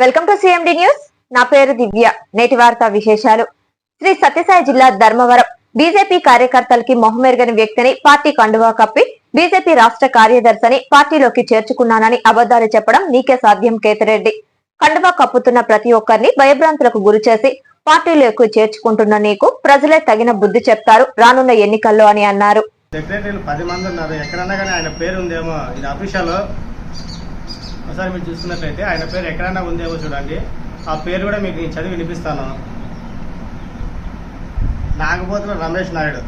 Welcome to CMD news నా పేరు దివ్య. నేటి వార్త విశేషాలు. శ్రీ సత్యసాయి జిల్లా ధర్మవరం. బీజేపీ కార్యకర్తలకి మొహమెరుగని వ్యక్తిని పార్టీ కండువా కప్పి బీజేపీ రాష్ట్ర కార్యదర్శిని పార్టీలోకి చేర్చుకున్నానని అబద్దాలు చెప్పడం నీకే సాధ్యం కేతిరెడ్డి. కండువా కప్పుతున్న ప్రతి ఒక్కరిని భయభ్రాంతులకు గురి చేసి పార్టీలోకి చేర్చుకుంటున్న నీకు ప్రజలే తగిన బుద్ధి చెప్తారు రానున్న ఎన్నికల్లో అని అన్నారు. సెక్రటరీలు పది మంది ఉన్నారు. ఎక్కడన్నా కానీ ఆయన పేరు ఉందేమో. ఇది అఫీషియల్ ఒకసారి మీరు చూసుకున్నట్లయితే ఆయన పేరు ఎక్కడైనా ఉందేమో చూడండి. ఆ పేరు కూడా మీకు నేను చదివి వినిపిస్తాను. నాగపోతుల రమేష్ నాయుడు.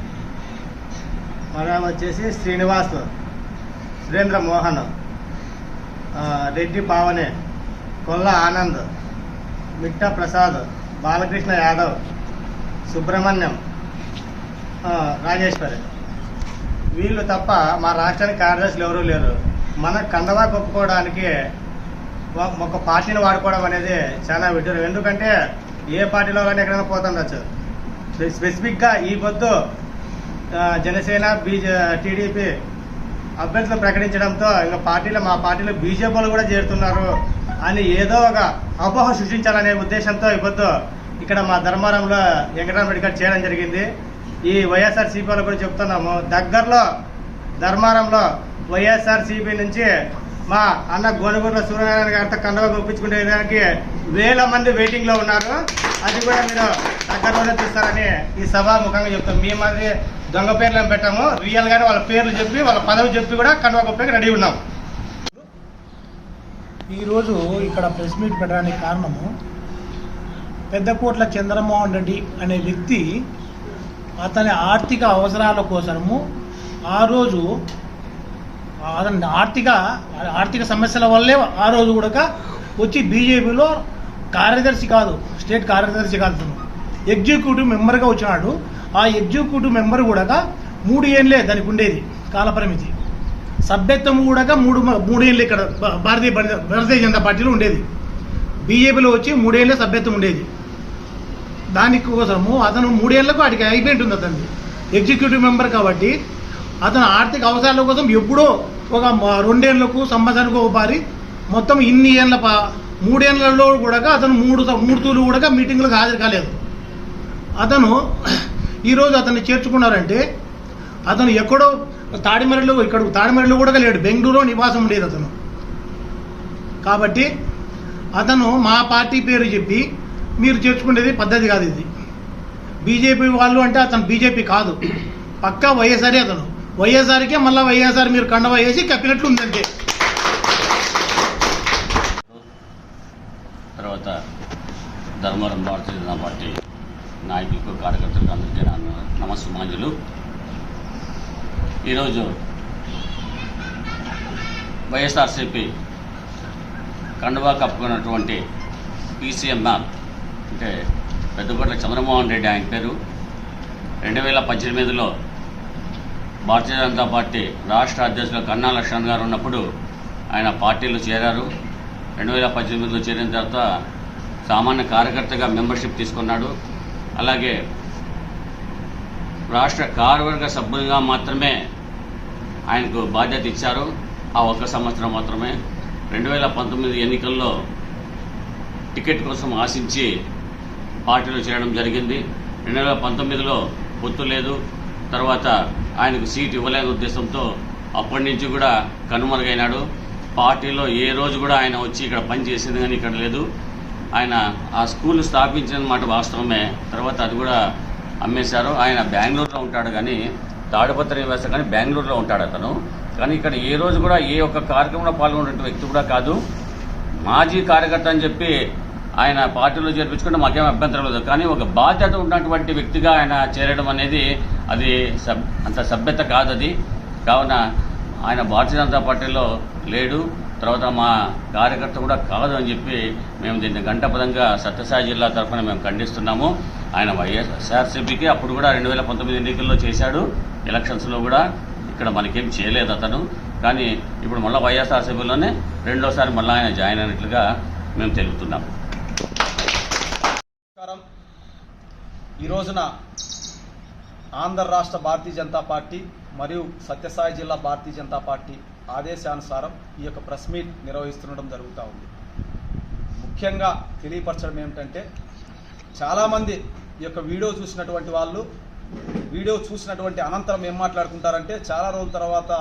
మన వచ్చేసి శ్రీనివాస్ సురేంద్ర మోహన్ రెడ్డి పావనే కొల్ల ఆనంద్ మిట్టా ప్రసాద్ బాలకృష్ణ యాదవ్ సుబ్రహ్మణ్యం రాజేశ్వరి. వీళ్ళు తప్ప మా రాష్ట్రానికి కార్యదర్శులు ఎవరూ లేరు. మన కండవా కొప్పుకోవడానికి ఒక- పార్టీని వాడుకోవడం అనేది చాలా విడ్డూరం. ఎందుకంటే ఏ పార్టీలో కానీ ఎక్కడైనా పోతుండొచ్చు స్పెసిఫిక్గా ఈ పొద్దు జనసేన బీజే టీడీపీ అభ్యర్థులు ప్రకటించడంతో ఇంకా పార్టీలో మా పార్టీలో బీజేపీలు కూడా చేరుతున్నారు అని ఏదో ఒక అపోహ సృష్టించాలనే ఉద్దేశంతో ఈ పొద్దు ఇక్కడ మా ధర్మారంలో వెంకటరామరెడ్డి గారు చేయడం జరిగింది. ఈ వైఎస్ఆర్ సిపి కూడా చెప్తున్నాము. దగ్గరలో ధర్మారంలో వైఎస్ఆర్ సిపి నుంచి మా అన్న గోనగూరుల సూర్యనారాయణ గారితో కండవ ఒప్పించుకునే దానికి వేల మంది వెయిటింగ్లో ఉన్నారు. అది కూడా మీరు దగ్గరలోనే చూస్తారని ఈ సభాముఖంగా చెప్తాం. మీ మాదిరి దొంగ పేర్లు పెట్టాము. రియల్ గానే వాళ్ళ పేర్లు చెప్పి వాళ్ళ పదవి చెప్పి కూడా కండవ గొప్పకి రెడీ ఉన్నాం. ఈరోజు ఇక్కడ ప్రెస్ మీట్ పెట్టడానికి కారణము పెద్దకోట్ల చంద్రమోహన్ రెడ్డి అనే వ్యక్తి అతని ఆర్థిక అవసరాల కోసము ఆ రోజు అతని ఆర్థిక ఆర్థిక సమస్యల వల్లే ఆ రోజు కూడా వచ్చి బీజేపీలో కార్యదర్శి కాదు స్టేట్ కార్యదర్శి కాదు ఎగ్జిక్యూటివ్ మెంబర్గా వచ్చినాడు. ఆ ఎగ్జిక్యూటివ్ మెంబర్ కూడా మూడు ఏళ్ళే దానికి ఉండేది కాలపరిమితి. సభ్యత్వం కూడా మూడు మూడేళ్ళు ఇక్కడ భా- భారతీయ భారతీయ జనతా పార్టీలో ఉండేది. బీజేపీలో వచ్చి మూడేళ్ళే సభ్యత్వం ఉండేది. దానికోసము అతను మూడేళ్ళకు వాటికి అయిపోయింటుంది అతన్ని ఎగ్జిక్యూటివ్ మెంబర్ కాబట్టి అతను ఆర్థిక అవసరాల కోసం ఎప్పుడో ఒక రెండేళ్ళకు సంవత్సరానికి ఒక పారి మొత్తం ఇన్ని ఏళ్ళ మూడేళ్ళలో కూడా అతను మూడు స- మూడు కూడా మీటింగ్లకు హాజరు కాలేదు. అతను ఈరోజు అతన్ని చేర్చుకున్నారంటే అతను ఎక్కడో తాడిమరిలో ఇక్కడ తాడిమరిలో కూడా లేడు. బెంగళూరులో నివాసం ఉండేది అతను. కాబట్టి అతను మా పార్టీ పేరు చెప్పి మీరు చేర్చుకునేది పద్ధతి కాదు ఇది. బీజేపీ వాళ్ళు అంటే అతను బీజేపీ కాదు. పక్కా వైఎస్ఆరే అతను. వైఎస్ఆర్కే మళ్ళీ వైఎస్ఆర్ మీరు కండవ వేసి కప్పినట్లు ఉందంటే తర్వాత ధర్మవరం భారతీయ జనతా పార్టీ నాయకులకు కార్యకర్తలకు అందరికీ నా ఈరోజు వైఎస్ఆర్సీపీ కండువా కప్పుకున్నటువంటి పీసీఎంఆర్ అంటే పెద్దపట్ల చంద్రమోహన్ రెడ్డి ఆయన పేరు రెండు వేల పద్దెనిమిదిలో భారతీయ జనతా పార్టీ రాష్ట్ర అధ్యక్షులు కన్నా లక్ష్మణ్ గారు ఉన్నప్పుడు ఆయన పార్టీలో చేరారు. రెండు వేల పద్దెనిమిదిలో చేరిన తర్వాత సామాన్య కార్యకర్తగా మెంబర్షిప్ తీసుకున్నాడు. అలాగే రాష్ట్ర కార్యవర్గ సభ్యులుగా మాత్రమే ఆయనకు బాధ్యత ఇచ్చారు. ఆ ఒక్క సంవత్సరం మాత్రమే. రెండు వేల పంతొమ్మిది ఎన్నికల్లో టికెట్ కోసం ఆశించి పార్టీలో చేరడం జరిగింది. రెండు వేల పంతొమ్మిదిలో పొత్తు లేదు తర్వాత ఆయనకు సీట్ ఇవ్వలేని ఉద్దేశంతో అప్పటి నుంచి కూడా కనుమరుగైనాడు. పార్టీలో ఏ రోజు కూడా ఆయన వచ్చి ఇక్కడ పని చేసింది కానీ ఇక్కడ లేదు. ఆయన ఆ స్కూల్ స్థాపించిన మాట వాస్తవమే. తర్వాత అది కూడా అమ్మేశారు. ఆయన బెంగళూరులో ఉంటాడు కానీ తాడిపత్రి నివాసం కానీ బెంగళూరులో ఉంటాడు అతను. కానీ ఇక్కడ ఏ రోజు కూడా ఏ ఒక్క కార్యక్రమంలో పాల్గొనే వ్యక్తి కూడా కాదు. మాజీ కార్యకర్త అని చెప్పి ఆయన పార్టీలో చేర్పించుకుంటే మాకేం అభ్యంతరం లేదు. కానీ ఒక బాధ్యత ఉన్నటువంటి వ్యక్తిగా ఆయన చేరడం అనేది అది సబ్ అంత సభ్యత కాదది కావున ఆయన భారతీయ జనతా పార్టీలో లేడు. తర్వాత మా కార్యకర్త కూడా కాదు అని చెప్పి మేము దీన్ని గంటపదంగా సత్యసాయి జిల్లా తరఫున మేము ఖండిస్తున్నాము. ఆయన వైఎస్ఆర్సీపీకి అప్పుడు కూడా రెండు వేల పంతొమ్మిది ఎన్నికల్లో చేశాడు. ఎలక్షన్స్లో కూడా ఇక్కడ మనకేం చేయలేదు అతను. కానీ ఇప్పుడు మళ్ళీ వైఎస్ఆర్సీపీలోనే రెండోసారి మళ్ళీ ఆయన జాయిన్ అయినట్లుగా మేము తెలుపుతున్నాము ఈ రోజున ఆంధ్ర రాష్ట్ర భారతీయ జనతా పార్టీ మరియు సత్యసాయి జిల్లా భారతీయ జనతా పార్టీ ఆదేశానుసారం ఈ యొక్క ప్రెస్ మీట్ నిర్వహిస్తుండడం జరుగుతూ ఉంది. ముఖ్యంగా తెలియపరచడం ఏమిటంటే చాలామంది ఈ యొక్క వీడియో చూసినటువంటి వాళ్ళు వీడియో చూసినటువంటి అనంతరం ఏం మాట్లాడుకుంటారంటే చాలా రోజుల తర్వాత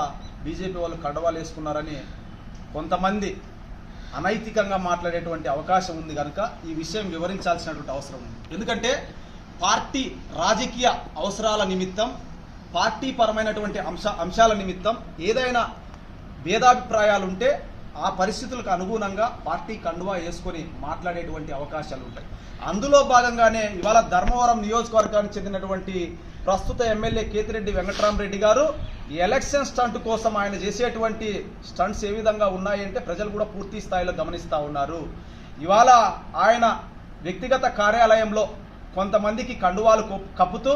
బీజేపీ వాళ్ళు కండవాలు వేసుకున్నారని కొంతమంది అనైతికంగా మాట్లాడేటువంటి అవకాశం ఉంది కనుక ఈ విషయం వివరించాల్సినటువంటి అవసరం ఉంది. ఎందుకంటే పార్టీ రాజకీయ అవసరాల నిమిత్తం పార్టీ పరమైనటువంటి అంశ అంశాల నిమిత్తం ఏదైనా భేదాభిప్రాయాలు ఉంటే ఆ పరిస్థితులకు అనుగుణంగా పార్టీ కండువా వేసుకొని మాట్లాడేటువంటి అవకాశాలు ఉంటాయి. అందులో భాగంగానే ఇవాళ ధర్మవరం నియోజకవర్గానికి చెందినటువంటి ప్రస్తుత ఎమ్మెల్యే కేతిరెడ్డి వెంకటరామరెడ్డి గారు ఈ ఎలక్షన్ స్టంట్ కోసం ఆయన చేసేటువంటి స్టంట్స్ ఏ విధంగా ఉన్నాయంటే ప్రజలు కూడా పూర్తి స్థాయిలో గమనిస్తూ ఉన్నారు. ఇవాళ ఆయన వ్యక్తిగత కార్యాలయంలో కొంతమందికి కండువాలు కప్పుతూ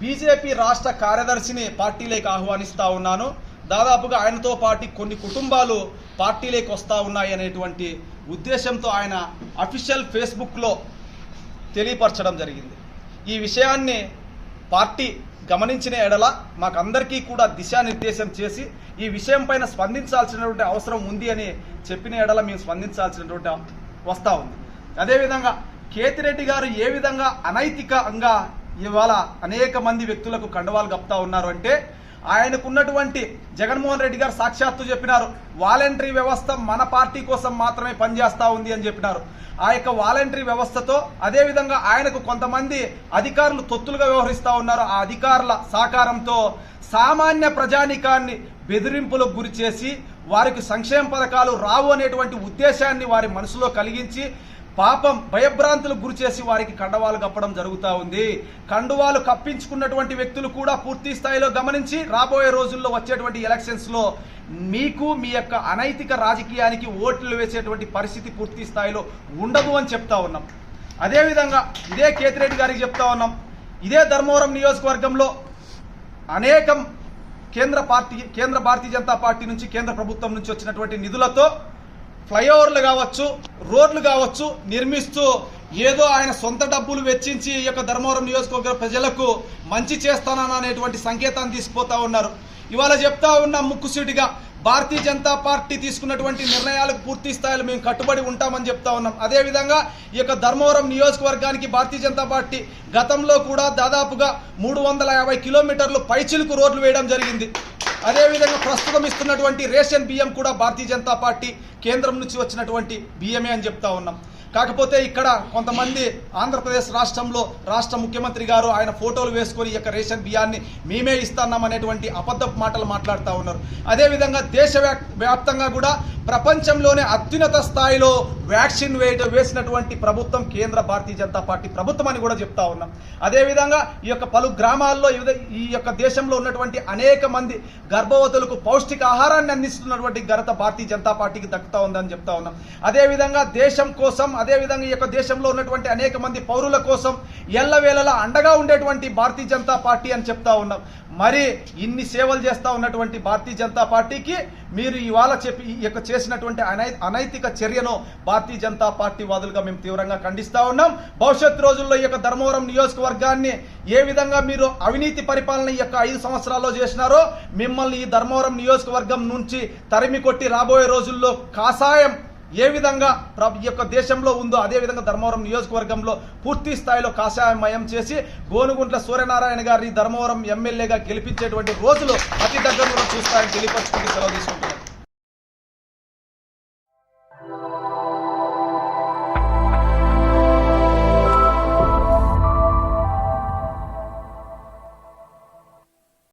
బీజేపీ రాష్ట్ర కార్యదర్శిని పార్టీలోకి ఆహ్వానిస్తూ ఉన్నాను. దాదాపుగా ఆయనతో పాటు కొన్ని కుటుంబాలు పార్టీలోకి వస్తూ ఉన్నాయి అనేటువంటి ఉద్దేశంతో ఆయన అఫీషియల్ ఫేస్బుక్లో తెలియపరచడం జరిగింది. ఈ విషయాన్ని పార్టీ గమనించిన ఎడల మాకందరికీ కూడా దిశానిర్దేశం చేసి ఈ విషయం పైన స్పందించాల్సినటువంటి అవసరం ఉంది అని చెప్పిన ఎడల మేము స్పందించాల్సినటువంటి వస్తూ ఉంది. అదేవిధంగా కేతిరెడ్డి గారు ఏ విధంగా అనైతికంగా ఇవాళ అనేక మంది వ్యక్తులకు కండవాలు కప్తా ఉన్నారు అంటే ఆయనకున్నటువంటి జగన్మోహన్ రెడ్డి గారు సాక్షాత్తు చెప్పినారు వాలంటరీ వ్యవస్థ మన పార్టీ కోసం మాత్రమే పనిచేస్తా ఉంది అని చెప్పినారు. ఆ యొక్క వాలంటరీ వ్యవస్థతో అదేవిధంగా ఆయనకు కొంతమంది అధికారులు తొత్తులుగా వ్యవహరిస్తూ ఉన్నారు. ఆ అధికారుల సహకారంతో సామాన్య ప్రజానికాన్ని బెదిరింపులకు గురి చేసి వారికి సంక్షేమ పథకాలు రావు అనేటువంటి ఉద్దేశాన్ని వారి మనసులో కలిగించి పాపం భయభ్రాంతులకు గురి చేసి వారికి కండవాలు కప్పడం జరుగుతూ ఉంది. కండువాలు కప్పించుకున్నటువంటి వ్యక్తులు కూడా పూర్తి స్థాయిలో గమనించి రాబోయే రోజుల్లో వచ్చేటువంటి ఎలక్షన్స్లో మీకు మీ యొక్క అనైతిక రాజకీయానికి ఓట్లు వేసేటువంటి పరిస్థితి పూర్తి స్థాయిలో ఉండదు అని చెప్తా ఉన్నాం. అదేవిధంగా ఇదే కేతిరెడ్డి గారికి చెప్తా ఉన్నాం. ఇదే ధర్మవరం నియోజకవర్గంలో అనేకం కేంద్ర పార్టీ కేంద్ర భారతీయ జనతా పార్టీ నుంచి కేంద్ర ప్రభుత్వం నుంచి వచ్చినటువంటి నిధులతో ఫ్లైఓవర్లు కావచ్చు రోడ్లు కావచ్చు నిర్మిస్తూ ఏదో ఆయన సొంత డబ్బులు వెచ్చించి ఈ యొక్క ధర్మవరం నియోజకవర్గ ప్రజలకు మంచి చేస్తాననేటువంటి సంకేతాన్ని తీసుకుపోతా ఉన్నారు. ఇవాళ చెప్తా ఉన్న ముక్కుసూటిగా భారతీయ జనతా పార్టీ తీసుకున్నటువంటి నిర్ణయాలకు పూర్తి స్థాయిలో మేము కట్టుబడి ఉంటామని చెప్తా ఉన్నాం. అదేవిధంగా ఈ యొక్క ధర్మవరం నియోజకవర్గానికి భారతీయ జనతా పార్టీ గతంలో కూడా దాదాపుగా మూడు వందల యాభై కిలోమీటర్లు పైచిలుకు రోడ్లు వేయడం జరిగింది. అదేవిధంగా ప్రస్తుతం ఇస్తున్నటువంటి రేషన్ బియ్యం కూడా భారతీయ జనతా పార్టీ కేంద్రం నుంచి వచ్చినటువంటి బియ్యమే అని చెప్తా ఉన్నాం. కాకపోతే ఇక్కడ కొంతమంది ఆంధ్రప్రదేశ్ రాష్ట్రంలో రాష్ట్ర ముఖ్యమంత్రి గారు ఆయన ఫోటోలు వేసుకొని ఈ యొక్క రేషన్ బియ్యాన్ని మేమే ఇస్తున్నాం అనేటువంటి అబద్ధపు మాటలు మాట్లాడుతూ ఉన్నారు. అదేవిధంగా దేశ వ్యాప్తంగా కూడా ప్రపంచంలోనే అత్యున్నత స్థాయిలో వ్యాక్సిన్ వేయటం వేసినటువంటి ప్రభుత్వం కేంద్ర భారతీయ జనతా పార్టీ ప్రభుత్వం అని కూడా చెప్తా ఉన్నాం. అదేవిధంగా ఈ యొక్క పలు గ్రామాల్లో ఈ ఈ యొక్క దేశంలో ఉన్నటువంటి అనేక మంది గర్భవతులకు పౌష్టిక ఆహారాన్ని అందిస్తున్నటువంటి ఘనత భారతీయ జనతా పార్టీకి దక్కుతా ఉందని చెప్తా ఉన్నాం. అదేవిధంగా దేశం కోసం అదేవిధంగా ఈ యొక్క దేశంలో ఉన్నటువంటి అనేక మంది పౌరుల కోసం ఎల్లవేళలా అండగా ఉండేటువంటి భారతీయ జనతా పార్టీ అని చెప్తా ఉన్నాం. మరి ఇన్ని సేవలు చేస్తా ఉన్నటువంటి భారతీయ జనతా పార్టీకి మీరు ఇవాళ చెప్పి ఈ యొక్క చేసినటువంటి అనై అనైతిక చర్యను భారతీయ జనతా పార్టీ వాదులుగా మేము తీవ్రంగా ఖండిస్తా ఉన్నాం. భవిష్యత్ రోజుల్లో ఈ యొక్క ధర్మవరం నియోజకవర్గాన్ని ఏ విధంగా మీరు అవినీతి పరిపాలన ఈ యొక్క ఐదు సంవత్సరాల్లో చేసినారో మిమ్మల్ని ఈ ధర్మవరం నియోజకవర్గం నుంచి తరిమి కొట్టి రాబోయే రోజుల్లో కాషాయం ఏ విధంగా ఈ యొక్క దేశంలో ఉందో అదేవిధంగా ధర్మవరం నియోజకవర్గంలో పూర్తి స్థాయిలో కాషాయమయం చేసి గోనుగుంట్ల సూర్యనారాయణ గారిని ధర్మవరం ఎమ్మెల్యేగా గెలిపించేటువంటి రోజులు అతి దగ్గరలో చూస్తాయని తెలియపరచుకుంటూ సెలవు తీసుకుంటున్నారు